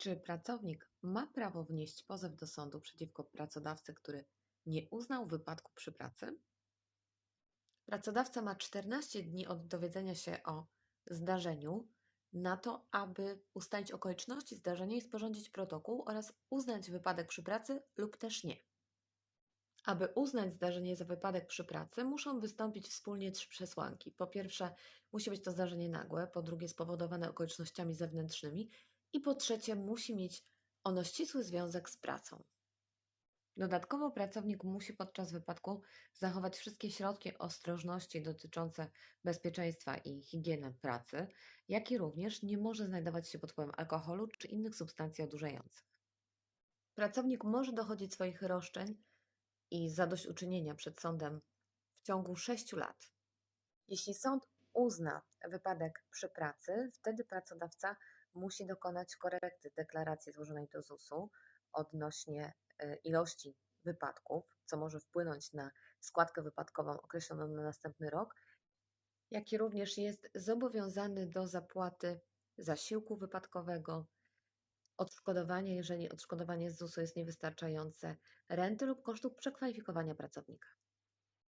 Czy pracownik ma prawo wnieść pozew do sądu przeciwko pracodawcy, który nie uznał wypadku przy pracy? Pracodawca ma 14 dni od dowiedzenia się o zdarzeniu na to, aby ustalić okoliczności zdarzenia i sporządzić protokół oraz uznać wypadek przy pracy lub też nie. Aby uznać zdarzenie za wypadek przy pracy, muszą wystąpić wspólnie trzy przesłanki. Po pierwsze, musi być to zdarzenie nagłe, po drugie, spowodowane okolicznościami zewnętrznymi i po trzecie, musi mieć ono ścisły związek z pracą. Dodatkowo pracownik musi podczas wypadku zachować wszystkie środki ostrożności dotyczące bezpieczeństwa i higieny pracy, jak i również nie może znajdować się pod wpływem alkoholu czy innych substancji odurzających. Pracownik może dochodzić swoich roszczeń i zadośćuczynienia przed sądem w ciągu 6 lat. Jeśli sąd uzna wypadek przy pracy, wtedy pracodawca musi dokonać korekty deklaracji złożonej do ZUS-u odnośnie y, ilości wypadków, co może wpłynąć na składkę wypadkową określoną na następny rok, jak i również jest zobowiązany do zapłaty zasiłku wypadkowego, odszkodowania, jeżeli odszkodowanie z ZUS-u jest niewystarczające, renty lub kosztów przekwalifikowania pracownika.